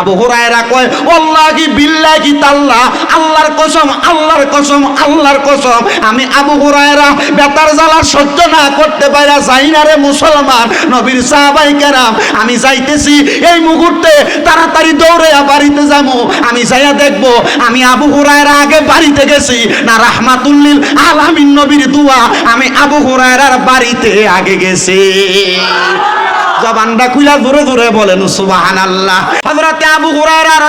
আবু হুরায়রা কয়, ওয়াল্লাহি বিল্লাহি তাল্লাহ আল্লাহর কসম আল্লাহর কসম আল্লাহর কসম। আমি আবু হুরায়রা বেতার জ্বালা সহ্য না করতে পারা যাই না রে মুসলমান, নবীর সাহাবাই কেরাম। আমি যাইতেছি, এই মুহূর্তে তাড়াতাড়ি দৌড়ে বাড়িতে যাব আমি যাইয়া দেখব, আমি আবু হুরায়রা আগে বাড়িতে গেছি। না রাহমাতুল্লিল আলামিন নবীর দুয়া, আমি আবু হুরায়রার বাড়িতে আগে গেছি। জবানটা খুলা বলেন সুবাহান আল্লাহ আবু হুরায়রা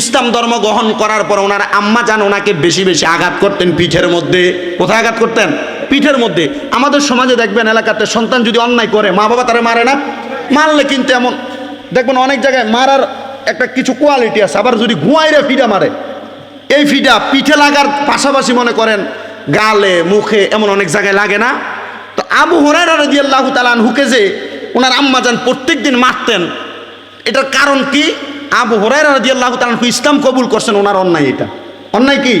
ইসলাম ধর্ম গ্রহণ করার পর ওনার আম্মা জান ওনাকে বেশি বেশি আঘাত করতেন পিঠের মধ্যে। কোথায় আঘাত করতেন? পিঠের মধ্যে। আমাদের সমাজে দেখবেন, এলাকাতে সন্তান যদি অন্যায় করে, মা বাবা তারা মারে না? মারলে কিন্তু এমন, দেখবেন অনেক জায়গায় মারার একটা কিছু কোয়ালিটি আছে। আবার যদি ঘুয়াইরে ফিটা মারে, এই ফিডা পিঠে লাগার পাশাপাশি মনে করেন, গালে, মুখে এমন অনেক জায়গায় লাগে না? তো আবু হরাইরা রাদিয়াল্লাহু তাআলা আনহুকে যে ওনার আম্মা যান প্রত্যেক দিন মারতেন, এটার কারণ কি? আবু হরাইরা রাদিয়াল্লাহু তাআলা আনহু ইসলাম কবুল করছেন, ওনার অন্যায় এটা। অন্যায় কি?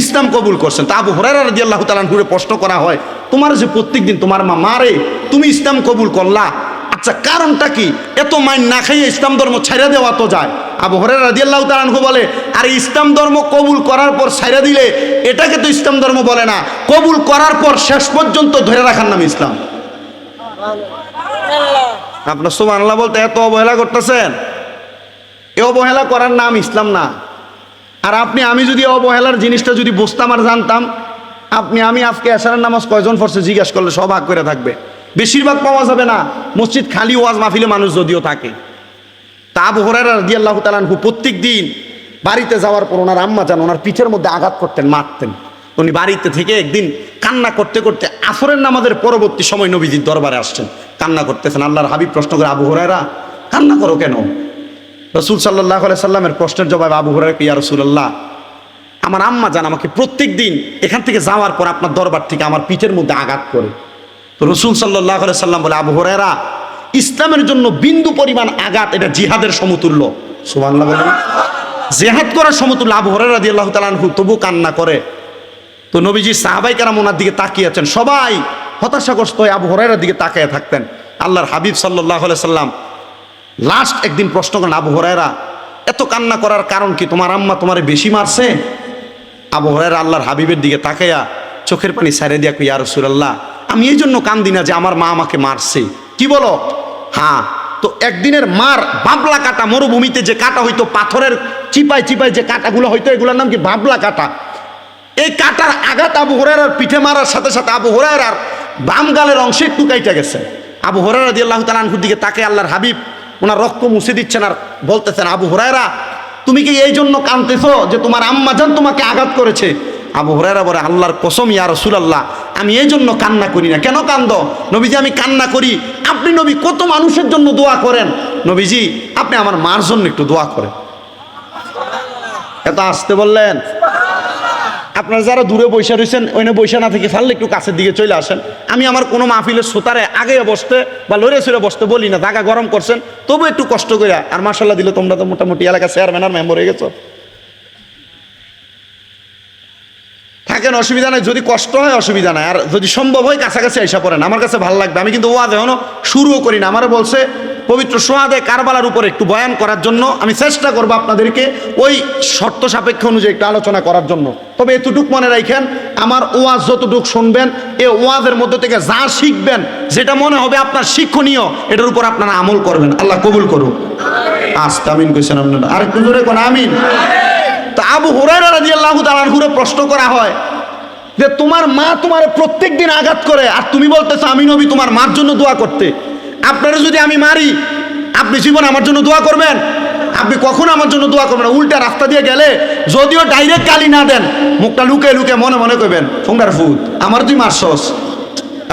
ইসলাম কবুল করছেন। তা আবু হরাইরা রাদিয়াল্লাহু তাআলা আনহুরে প্রশ্ন করা হয়, তোমার যে প্রত্যেক দিন তোমার মা মারে, তুমি ইসলাম কবুল করলা? আচ্ছা কারণটা কি? এত মাইন না খাইয়ে ইসলাম ধর্ম ছেড়ে দেওয়া তো যায়। আবু হরের রাদিয়াল্লাহু তাআলাহু বলে আর ইসলাম ধর্ম কবুল করার পর সাইরা দিলে এটাকে তো ইসলাম ধর্ম বলে না। কবুল করার পর শেষ পর্যন্ত ধরে রাখার নাম ইসলাম। আপনার সুবহানাল্লাহ বলতে এত অবহেলা করতেছেন? এ অবহেলা করার নাম ইসলাম না। আর আপনি আমি যদি অবহেলার জিনিসটা যদি বুঝতাম আর জানতাম আপনি আমি আজকে এসারের নামাজ কয়জন ফরসে জিজ্ঞাসা করলে সব ভাগ করে থাকবে। বেশিরভাগ পাওয়া যাবে না। মসজিদ খালি ওয়াজ মাহফিলে মানুষ যদিও থাকে। তা আবু হরারা রাদিয়াল্লাহ তালানহু প্রত্যেক দিন বাড়িতে যাওয়ার পর ওনার আম্মা যান, ওনার পিঠের মধ্যে আঘাত করতেন, মারতেন। উনি বাড়িতে থেকে একদিন কান্না করতে করতে আসরের নামাজের পরবর্তী সময় নবীজির দরবারে আসছেন। কান্না করতেছেন। আল্লাহর হাবিব প্রশ্ন করে, আবু হরাইরা কান্না করো কেন? রসুল সাল্লাহ সাল্লামের প্রশ্নের জবাব আবু হরাই ইয়া রসুল্লাহ আমার আম্মা যান আমাকে প্রত্যেক দিন এখান থেকে যাওয়ার পর আপনার দরবার থেকে আমার পিঠের মধ্যে আঘাত করে। তো রসুল সাল্লাহ সাল্লাম বলে, আবু হরাইরা ইসলামের জন্য বিন্দু পরিমাণ আঘাত এটা জিহাদের সমতুল্য। বলেন। জেহাদ করার সমতুল্য আবু হরাইরা দিয়ে আল্লাহ তালানহু তবু কান্না করে। তো নবীজি সাহাবাই কারাম ওনার দিকে তাকিয়ে আছেন। সবাই হতাশাগ্রস্ত হয়ে আবু হরাইরার দিকে তাকিয়ে থাকতেন। আল্লাহর হাবিব সাল্লাহ সাল্লাম লাস্ট একদিন প্রশ্ন করেন আবু হরাইরা এত কান্না করার কারণ কি? তোমার আম্মা তোমারে বেশি মারছে? আবু হরাইরা আল্লাহর হাবিবের দিকে তাকাইয়া চোখের পানি সারে দিয়া ইয়া রসুলাল্লাহ আমি এই জন্য কান্দি না যে আমার মা আমাকে মারছে। কি বলো? হ্যাঁ তো একদিনের মার বাবলা কাটা মরুভূমিতে যে কাটা হইতো, পাথরের চিপায় চিপায় যে কাটাগুলো হইতো, এগুলোর নাম কি বাবলা কাটা? এই কাটার আঘাত আবু হরাইরার পিঠে মারার সাথে সাথে আবু হরাইরার বাম গালের অংশে একটু কাইটা গেছে। আবু হরাইরা দিয়ে আল্লাহ তালানহুর দিকে তাকে আল্লাহর হাবিব, ওনার রক্ত মুছে দিচ্ছেন আর বলতেছেন, আবু হরাইরা তুমি কি এই জন্য কানতেছো যে তোমার আম্মা জান তোমাকে আঘাত করেছে? আবু হরাইরা বলে, আল্লাহর কসম ইয়া রসুলাল্লাহ, আমি এই জন্য কান্না করি না। কেন কান্দ? নবীজি, আমি কান্না করি। আপনি নবী, কত মানুষের জন্য দোয়া করেন? নবীজি, আপনি আমার মার জন্য একটু দোয়া করেন। এত আসতে বললেন? আপনারা যারা দূরে বৈশা রয়েছেন ওইনে বৈশা না থেকে ফাললে একটু কাছের দিকে চলে আসেন। আমি আমার কোনো মাহফিলের শ্রোতারে আগে বসতে বা লড়ে সরে বসতে বলি না জায়গা গরম করছেন, তবু একটু কষ্ট করে আর মার্শাল্লাহ দিলে তোমরা তো মোটামুটি এলাকা চেয়ারম্যান আর মেম্বার হয়ে গেছো। থাকেন অসুবিধা নাই? যদি কষ্ট হয় অসুবিধা নাই। আর যদি সম্ভব হয় কাছাকাছি আইসা পড়েন। আমার কাছে ভালো লাগবে। আমি কিন্তু ওয়াজ এখনও শুরুও করি না। আমার বলছে পবিত্র সোয়াদে কারবালার উপরে একটু বয়ান করার জন্য আমি চেষ্টা করব আপনাদেরকে ওই শর্ত সাপেক্ষ অনুযায়ী একটু আলোচনা করার জন্য। তবে এতটুক মনে রাখেন আমার ওয়াজ যতটুক শুনবেন এ ওয়াজের মধ্যে থেকে যা শিখবেন যেটা মনে হবে আপনার শিক্ষণীয় এটার উপর আপনারা আমল করবেন। আল্লাহ কবুল করুন আস্তে আমিন কইছেন আপনারা। আর একটু জোরে কোন? আমিন। তা আবু হুরায়রা রাদিয়াল্লাহু তাআলার হুরে প্রশ্ন করা হয় যে তোমার মা তোমার প্রত্যেক দিন আঘাত করে। আর তুমি বলতেছো, আমি নবী, তোমার মার জন্য দোয়া করতে। আপনারা যদি আমি মারি, আপনি জীবন আমার জন্য দোয়া করবেন? আপনি কখন আমার জন্য দোয়া করবেন উল্টা রাস্তা দিয়ে গেলে যদিও ডাইরেক্ট গালি না দেন, মুখটা লুকে লুকে মনে মনে করবেন ফোঙ্গার ভূত, আমার তুই মার সস।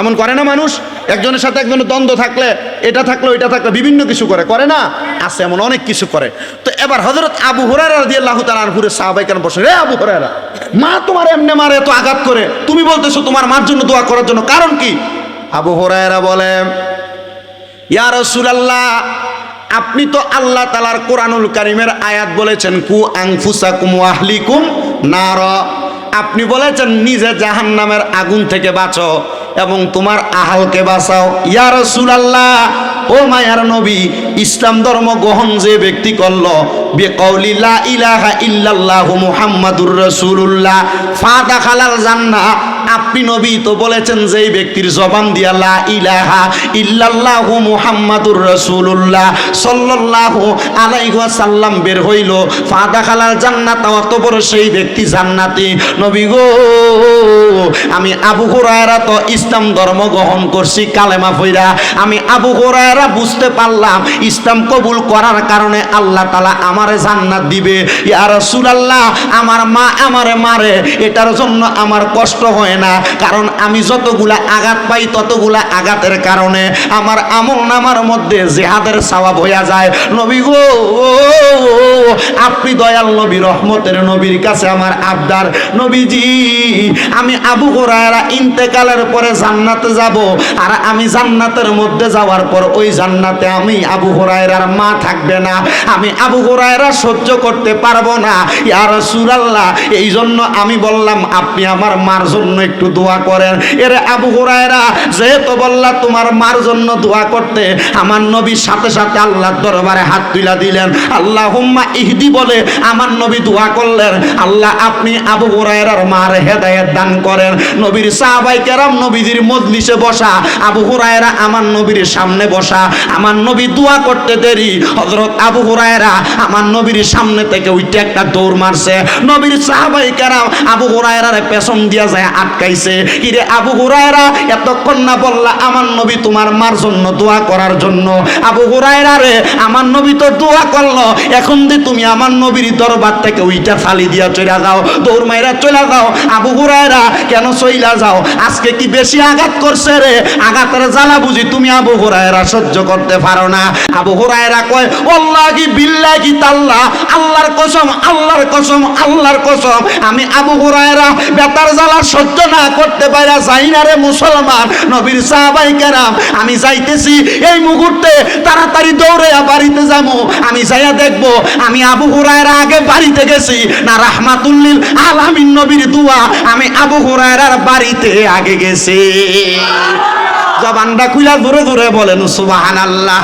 এমন করে না মানুষ? একজনের সাথে একজনের দ্বন্দ্ব থাকলে, এটা থাকল এটা থাকলে, বিভিন্ন কিছু করে করে না? আছে এমন অনেক কিছু করে। তো এবার হজরত আবু হরারা দিয়ে আল্লাহ তালার ঘুরে সাহাবাই কেন বসে রে আবু হরারা মা তোমার এমনি মারে এত আঘাত করে। তুমি বলতেছো তোমার মার জন্য দোয়া করার জন্য কারণ কি? আবু হরায়রা বলে, ইয়া রসুলাল্লাহ, আপনি তো আল্লাহ তালার কোরআনুল কারিমের আয়াত বলেছেন, কু আংফুসাকুম ওয়াহলিকুম নার। আপনি বলেছেন, নিজে জাহান্নামের আগুন থেকে বাঁচো। এবং তোমার আহালকে বাঁচাও। ইয়া রাসূলুল্লাহ, ও মায়ার নবী, ইসলাম ধর্ম গ্রহণ যে ব্যক্তি করল বেকৌলি লা ইলাহা ইল্লাল্লাহু মুহাম্মাদুর রাসূলুল্লাহ ফাদা খালাল জান্নাহ আপনি নবী তো বলেছেন যে এই ব্যক্তির জবান দিয়া লা ইলাহা ইল্লাল্লাহু মুহাম্মাদুর রাসূলুল্লাহ সাল্লাল্লাহু আলাইহি ওয়াসাল্লাম বের হইল ফাদা খালাল জান্নাত অত বড় সেই ব্যক্তি জান্নাতি। নবী গো, আমি আবু হুরায়রা তো ইসলাম ধর্ম গ্রহণ করছি, কালেমা ফইরা আমি আবু হুরায়রা বুঝতে পারলাম, ইসলাম কবুল করার কারণে আল্লাহ তালা আমারে জান্নাত দিবে। ইয়া রাসূলুল্লাহ, আমার মা আমারে মারে, এটার জন্য আমার কষ্ট হয় না। কারণ আমি যতগুলা আঘাত পাই ততগুলা আঘাতের কারণে আমার আমল নামার মধ্যে জেহাদের সওয়াব হইয়া যায়। নবী গো, আপনি দয়াল নবী, রহমতের নবীর কাছে আমার আবদার। নবীজি, আমি আবু হুরায়রা ইন্তেকালের পরে জান্নাতে যাব আর আমি জান্নাতের মধ্যে যাওয়ার পর ওই জান্নাতে আমি আবু হুরায়রার মা থাকবে না। আমি আবু হুরায়রা সহ্য করতে পারব না। ইয়া রাসূলুল্লাহ এই জন্য আমি বললাম, আপনি আমার মার জন্য একটু দোয়া করেন। এরে আবু হুরায়রা, যেহেতু বললা তোমার মার জন্য দোয়া করতে, আমার নবীর সাথে সাথে আল্লাহর দরবারে হাত তুলা দিলেন। আল্লাহ হুম্মা ইহদি বলে আমার নবী দোয়া করলেন। আল্লাহ আপনি আবু হুরায়রার মার হেদায়েত দান করেন। নবীর সাহাবাই কেরাম নবীজির মজলিসে বসা, আবু হুরায়রা আমার নবীর সামনে বসা, আমার নবী দোয়া করতে দেরি। হযরত আবু হুরায়রা আমার নবীর সামনে থেকে উইটে একটা দৌড় মারছে। নবীর সাহাবাই কেরাম আবু হুরায়রার পেছন দিয়া যায় আটকাইছে। কিরে আবু হুরায়রা, এতক্ষণ না বললা আমার নবী তোমার মার জন্য দোয়া করার জন্য। আবু হুরায়রা রে, আমার নবী তো দোয়া করল। এখন যে তুমি আমার নবীর দরবার থেকে উইটা ফালি দিয়া চলে যাও, দৌড় মাইরা চলে যাও। আবু হুরায়রা, কেন চইলা যাও? আজকে কি বেশি আঘাত করছে রে? আঘাতের জ্বালা বুঝি তুমি আবু হুরায়রা সহ্য করতে পারো না। আবু হুরায়রা কয় আল্লাহ কি বিল্লাহ কি তাল্লাহ আল্লাহর কসম আল্লাহর কসম আল্লাহর কসম। আমি আবু হুরায়রা, বেতার জ্বালা সহ্য না করতে পারা যাই না রে মুসলমান। নবীর সাহাবাই কেরাম, আমি যাইতেছি এই মুহূর্তে, তাড়াতাড়ি দৌড়ে বাড়িতে যাব। আমি যাইয়া দেখব, আমি আবু হুরায়রা আগে বাড়িতে গেছি, না রাহমাতুল্লিল আলামিন নবীর দুয়া, আমি আবু হুরায়রার বাড়িতে আগে গেছি। জবানটা খুলা দূরে দূরে বলেন, সুবহানাল্লাহ।